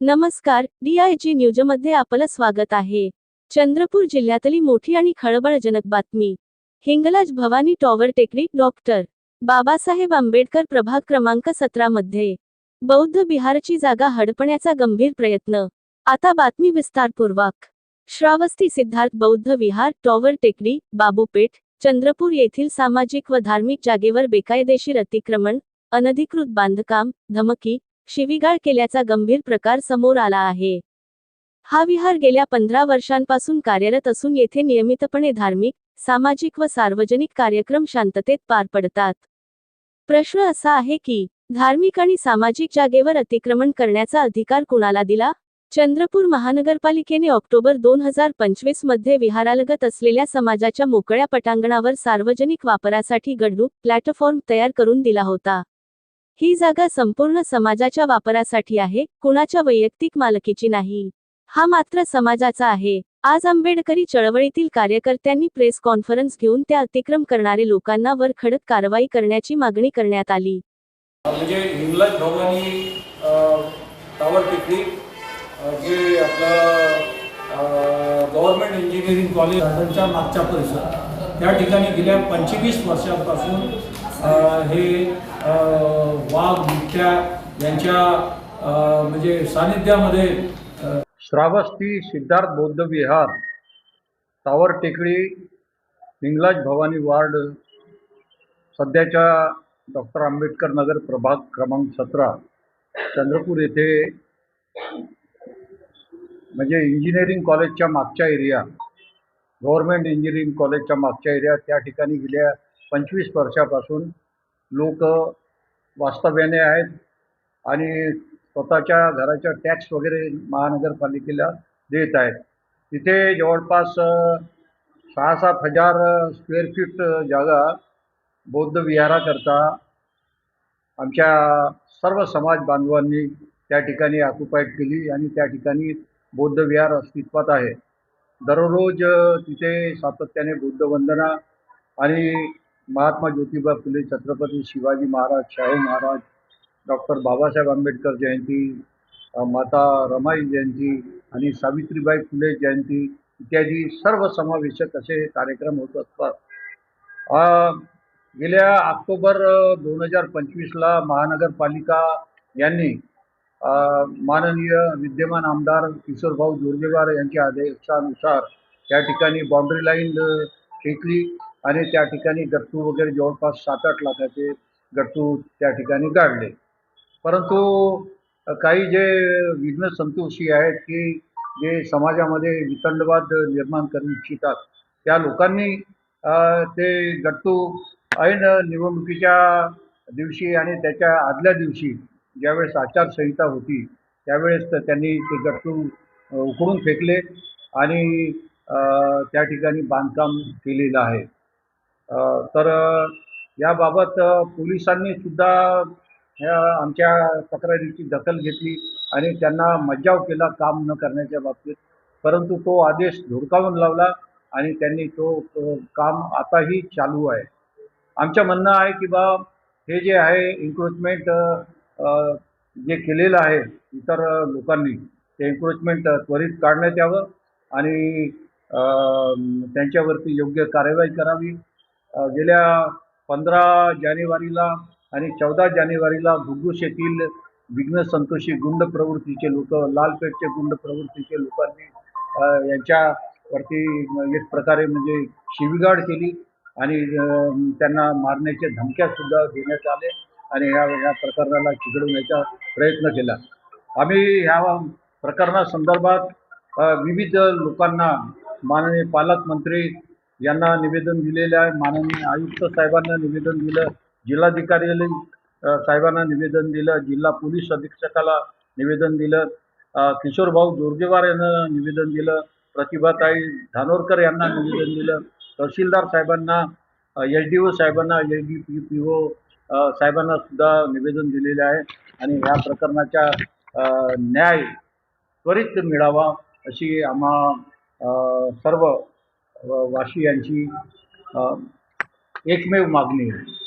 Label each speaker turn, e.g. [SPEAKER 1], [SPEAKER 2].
[SPEAKER 1] नमस्कार डीआयजी न्यूजमध्ये आपलं स्वागत आहे. चंद्रपूर जिल्ह्यातली मोठी आणि खळबळजनक बातमी. हिंगलाज भवानी टॉवर टेकडी डॉक्टर बाबासाहेब आंबेडकर प्रभाग क्रमांक सतरा मध्ये. बौद्ध बिहारची जागा हडपण्याचा गंभीर प्रयत्न. आता बातमी विस्तारपूर्वक. श्रावस्ती सिद्धार्थ बौद्ध विहार टॉवर टेकडी बाबूपेठ चंद्रपूर येथील सामाजिक व धार्मिक जागेवर बेकायदेशीर अतिक्रमण अनधिकृत बांधकाम धमकी शिवीगाळ केल्याचा गंभीर प्रकार समोर आला आहे. हा विहार गेल्या पंधरा वर्षांपासून कार्यरत असून येथे नियमितपणे धार्मिक सामाजिक व सार्वजनिक कार्यक्रम शांततेत पार पडतात. प्रश्न असा आहे की धार्मिक आणि सामाजिक जागेवर अतिक्रमण करण्याचा अधिकार कुणाला दिला? चंद्रपूर महानगरपालिकेने ऑक्टोबर दोन हजार पंचवीसमध्ये विहारालगत असलेल्या समाजाच्या मोकळ्या पटांगणावर सार्वजनिक वापरासाठी गडू प्लॅटफॉर्म तयार करून दिला होता. ही जागा संपूर्ण समाजाच्या वापरासाठी आहे कुणाच्या वैयक्तिक मालकीची नाही. हा मात्र समाजाचा आहे. आज आंबेडकरी चळवळीतील कार्यकर्त्यांनी प्रेस कॉन्फरन्स घेऊन त्या अतिक्रम करणारे लोकांना वर खडक कारवाई करण्याची मागणी करण्यात आली.
[SPEAKER 2] म्हणजे हिंगलाज भवानी टावर टेकडी जे आपलं गव्हर्नमेंट इंजिनिअरिंग कॉलेज गार्डनच्या मागचा परिसर त्या ठिकाणी गेल्या पंचवीस वर्षांपासून हे अ, यांच्या म्हणजे सानिध्यामध्ये
[SPEAKER 3] श्रावस्ती सिद्धार्थ बौद्ध विहार सावर टेकडी हिंगलाज भवानी वार्ड सध्याच्या डॉक्टर आंबेडकर नगर प्रभाग क्रमांक सतरा चंद्रपूर येथे म्हणजे इंजिनिअरिंग कॉलेजच्या मागच्या एरिया गव्हर्मेंट इंजिनिअरिंग कॉलेजच्या मागच्या एरिया त्या ठिकाणी गेल्या पंचवीस वर्षापासून लोक वास्तव्याने आहेत. आणि स्वतःच्या घराच्या टॅक्स वगैरे महानगरपालिकेला देत आहेत. तिथे जवळपास सहा सात हजार स्क्वेअर फीट जागा बौद्ध विहाराकरता आमच्या सर्व समाज बांधवांनी त्या ठिकाणी ऑक्युपाईड केली आणि त्या ठिकाणी बौद्ध विहार अस्तित्वात आहे. दररोज तिथे सातत्याने बुद्ध वंदना आणि महात्मा ज्योतिबा फुले छत्रपती शिवाजी महाराज शाहू महाराज डॉक्टर बाबासाहेब आंबेडकर जयंती माता रमाई जयंती आणि सावित्रीबाई फुले जयंती इत्यादी सर्व समावेशक असे कार्यक्रम होत असतात. गेल्या ऑक्टोबर दोन हजार पंचवीसला महानगरपालिका यांनी माननीय विद्यमान आमदार किशोरभाऊ जोरगेवार यांच्या आदेशानुसार या ठिकाणी बाउंड्री लाईन खेकली खेचली आणि त्या ठिकाणी गट्टू वगैरे जवळपास सात आठ लाखाचे गट्टू त्या ठिकाणी काढले परंतु काही जे विघ्न संतोषी आहेत की जे समाजामध्ये वितंडवाद निर्माण करू इच्छितात त्या लोकांनी ते गट्टू ऐन निवडणुकीच्या दिवशी आणि त्याच्या आदल्या दिवशी ज्यावेळेस आचारसंहिता होती त्यावेळेस तर त्यांनी ते गट्टू उकडून उकळून फेकले आणि त्या ठिकाणी बांधकाम केलेलं आहे. तर याबाबत पोलिसांनी सुद्धा आमच्या तक्रारीची दखल घेतली आणि त्यांना मज्जाव केला काम न करण्याच्या बाबतीत. परंतु तो आदेश धुडकावून लावला आणि त्यांनी तो तो काम आताही चालू आहे. आमचं म्हणणं आहे की बा हे जे आहे इन्क्रोचमेंट जे केलेलं आहे इतर लोकांनी ते एन्क्रोचमेंट त्वरित काढण्यात यावं आणि त्यांच्यावरती योग्य कारवाई करावी. गेल्या पंधरा जानेवारीला आणि चौदा जानेवारीला घुगुस येथील विघ्न संतोषी गुंड प्रवृत्तीचे लोक लालपेठचे गुंड प्रवृत्तीचे लोकांनी यांच्यावरती एक प्रकारे म्हणजे शिवीगाड केली आणि त्यांना मारण्याच्या धमक्या सुद्धा देण्यात आले आणि ह्या ह्या प्रकरणाला चिघळवण्याचा प्रयत्न केला. आम्ही ह्या प्रकरणासंदर्भात विविध लोकांना माननीय पालकमंत्री यांना निवेदन दिलेलं आहे. माननीय आयुक्त साहेबांना निवेदन दिलं. जिल्हाधिकारी साहेबांना निवेदन दिलं. जिल्हा पोलीस अधीक्षकाला निवेदन दिलं. किशोरभाऊ जोरगेवार यांना निवेदन दिलं. प्रतिभाताई धानोरकर यांना निवेदन दिलं. तहसीलदार साहेबांना एच डी ओ साहेबांना L D P P O साहेबांना सुद्धा निवेदन दिलेले आहे. आणि या प्रकरणाच्या न्याय त्वरित मिळावा अशी आम्हा सर्व वाशी यांची एकमेव मागणी आहे.